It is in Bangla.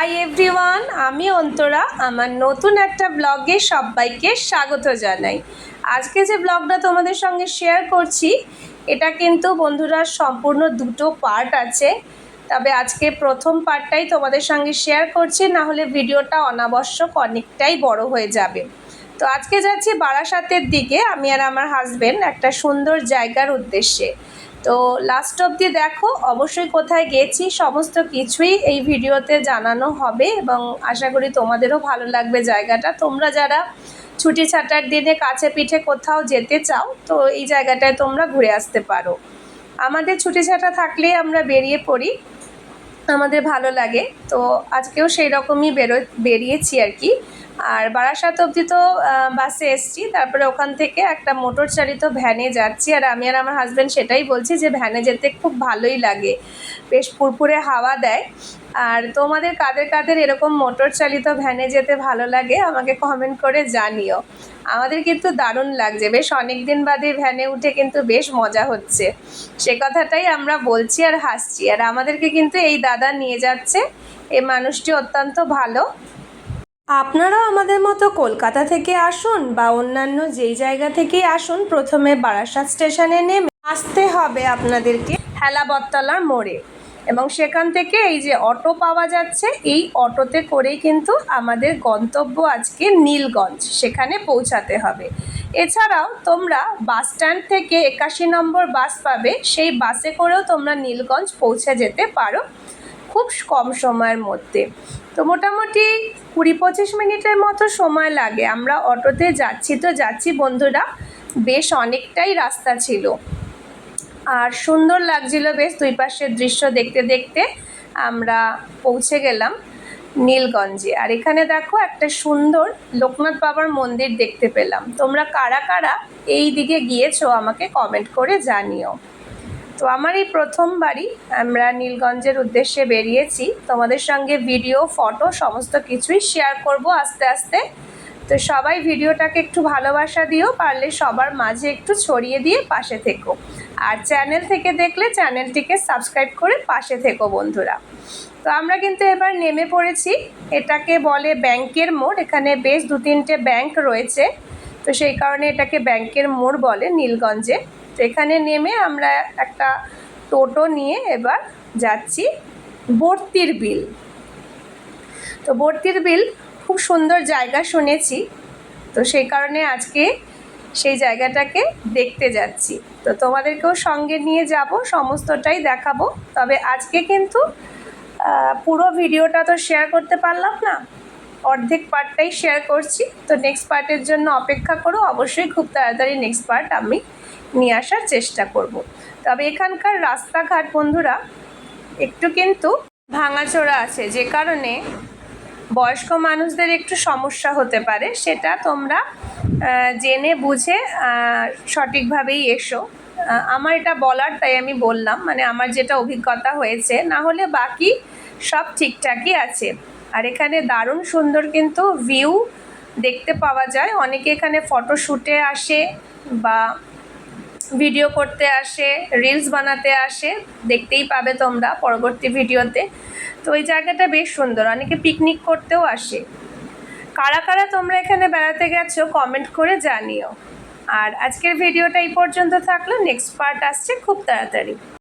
হাই এভরিওয়ান আমি অন্তরা। আমার নতুন একটা ব্লগে সবাইকে স্বাগত জানাই। আজকে যে ব্লগটা তোমাদের সঙ্গে শেয়ার করছি, এটা কিন্তু বন্ধুরা সম্পূর্ণ দুটো পার্ট আছে। তবে আজকে প্রথম পার্টটাই তোমাদের সঙ্গে শেয়ার করছি, না হলে ভিডিওটা অনাবশ্যক অনেকটাই বড় হয়ে যাবে। তো আজকে যাচ্ছি বারাসাতের দিকে, আমি আর আমার হাজবেন্ড একটা সুন্দর জায়গার উদ্দেশ্যে। তো লাস্ট অবধি দেখো, অবশ্যই কোথায় গেছি, সমস্ত কিছুই এই ভিডিওতে জানানো হবে এবং আশা করি তোমাদেরও ভালো লাগবে জায়গাটা। তোমরা যারা ছুটি ছাটার দিনে কাছে পিঠে কোথাও যেতে চাও, তো এই জায়গাটায় তোমরা ঘুরে আসতে পারো। আমাদের ছুটি ছাটা থাকলে আমরা বেরিয়ে পড়ি। আমাদের ভালো লাগে। তো আজকেও সেই রকমই বেরো, বেরিয়েছি আর কি। আর বারাসাত অবধি তো বাসে এসছি। তারপরে ওখান থেকে একটা মোটর চালিত ভ্যানে যাচ্ছি। আর আমি আর আমার হাজব্যান্ড সেটাই বলছি যে, ভ্যানে যেতে খুব ভালোই লাগে। বেশ পুরপুরে হাওয়া দেয়। আর তোমাদের কাদের কাদের এরকম মোটর চালিত ভ্যানে যেতে ভালো লাগে, আমাকে কমেন্ট করে জানিও। আমাদের কিন্তু দারুণ লাগছে, বেশ অনেক দিন বাদে ভ্যানে উঠে কিন্তু বেশ মজা হচ্ছে। সে কথাটাই আমরা বলছি আর হাসছি। আর আমাদেরকে কিন্তু এই দাদা নিয়ে যাচ্ছে, এই মানুষটি অত্যন্ত ভালো। আপনারাও আমাদের মতো কলকাতা থেকে আসুন বা অন্যান্য যেই জায়গা থেকেই আসুন, প্রথমে বারাসাত স্টেশনে নেমে আসতে হবে আপনাদেরকে হেলাবতলার মোড়ে। এবং সেখান থেকে এই যে অটো পাওয়া যাচ্ছে, এই অটোতে করেই কিন্তু আমাদের গন্তব্য আজকে নীলগঞ্জ, সেখানে পৌঁছাতে হবে। এছাড়াও তোমরা বাস স্ট্যান্ড থেকে একাশি নম্বর বাস পাবে, সেই বাসে করেও তোমরা নীলগঞ্জ পৌঁছে যেতে পারো খুব কম সময়ের মধ্যে। তো মোটামুটি কুড়ি পঁচিশ মিনিটের মতো সময় লাগে, আমরা অটোতে যাচ্ছি। তো যাচ্ছি বন্ধুরা, বেশ অনেকটাই রাস্তা ছিল। আর সুন্দর লাগছিল বেশ দুই পাশের দৃশ্য দেখতে দেখতে আমরা পৌঁছে গেলাম নীলগঞ্জে। আর এখানে দেখো একটা সুন্দর লোকনাথ বাবার মন্দির দেখতে পেলাম। তোমরা কারা কারা এই দিকে গিয়েছো আমাকে কমেন্ট করে জানিও। তো আমার এই প্রথমবারই আমরা নীলগঞ্জের উদ্দেশ্যে বেরিয়েছি। তোমাদের সঙ্গে ভিডিও ফটো সমস্ত কিছুই শেয়ার করব আস্তে আস্তে। তো সবাই ভিডিওটাকে একটু ভালোবাসা দিও, পারলে সবার মাঝে একটু ছড়িয়ে দিয়ে পাশে থেকো। আর চ্যানেল থেকে দেখলে চ্যানেলটিকে সাবস্ক্রাইব করে পাশে থেকো বন্ধুরা। তো আমরা কিন্তু এবার নেমে পড়েছি। এটাকে বলে ব্যাংকের মোড়। এখানে বেশ দু তিনটে ব্যাংক রয়েছে। তো সেই কারণে এটাকে ব্যাংকের মোড় বলে নীলগঞ্জে। তো এখানে নেমে আমরা একটা টোটো নিয়ে এবার যাচ্ছি বর্তির বিল। তো বর্তির বিল খুব সুন্দর জায়গা শুনেছি। তো সেই কারণে আজকে সেই জায়গাটাকে দেখতে যাচ্ছি। তো তোমাদেরকেও সঙ্গে নিয়ে যাব, সমস্তটাই দেখাবো। তবে আজকে কিন্তু পুরো ভিডিওটা তো শেয়ার করতে পারলাম না। অর্ধেক পার্টটাই শেয়ার করছি। তো নেক্সট পার্টের জন্য অপেক্ষা করো। অবশ্যই খুব তাড়াতাড়ি নেক্সট পার্ট আমি নিয়ে আসার চেষ্টা করব। তবে এখানকার রাস্তাঘাট বন্ধুরা, একটু কিন্তু ভাঙাচোরা আছে। যে কারণে বয়স্ক মানুষদের একটু সমস্যা হতে পারে, সেটা তোমরা জেনে বুঝে সঠিকভাবেই এসো। আমার এটা বলার, তাই আমি বললাম মানে আমার যেটা অভিজ্ঞতা হয়েছে, না হলে বাকি সব ঠিকঠাকই আছে। আর এখানে দারুণ সুন্দর কিন্তু ভিউ দেখতে পাওয়া যায়। অনেকে এখানে ফটোশ্যুটে আসে বা ভিডিও করতে আসে রিলস বানাতে আসে, দেখতেই পাবে তোমরা পরবর্তী ভিডিওতে। তো ওই জায়গাটা বেশ সুন্দর, অনেকে পিকনিক করতেও আসে। কারা কারা তোমরা এখানে বেড়াতে গেছো কমেন্ট করে জানিও। আর আজকের ভিডিওটা এই পর্যন্ত থাকল নেক্সট পার্ট আসছে খুব তাড়াতাড়ি।